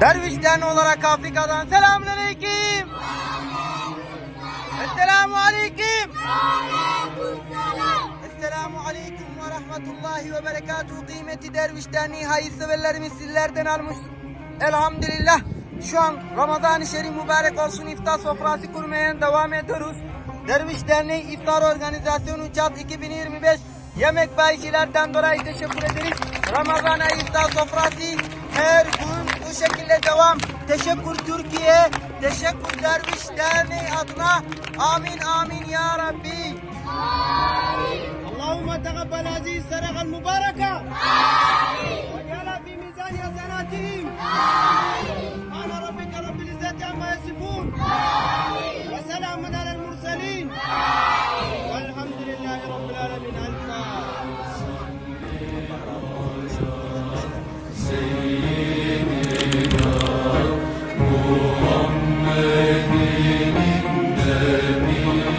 Derviş Derneği olarak Afrika'dan selamünaleyküm. Esselamu aleyküm. Esselamu aleyküm ve rahmetullahi ve berekatuhu kıymeti Derviş Derneği hayırseverlerimiz sizlerden almış. Elhamdülillah. Şu an Ramazan-ı Şerif mübarek olsun iftar sofrası kurmaya devam ediyoruz. Derviş Derneği İftar Organizasyonu CAT 2025 yemek bayisilerden dolayı teşekkür ederiz. Ramazan ayı iftar sofrası her şekilde devam. Teşekkür Türkiye, teşekkür Derviş Derneği adına. Amin amin ya Rabbi. اللهم تقبل هذه السرقة المباركة واجعلها في ميزان حسناتهم سبحان ربك رب العزة عما يصفون وسلام على المرسلين Amen.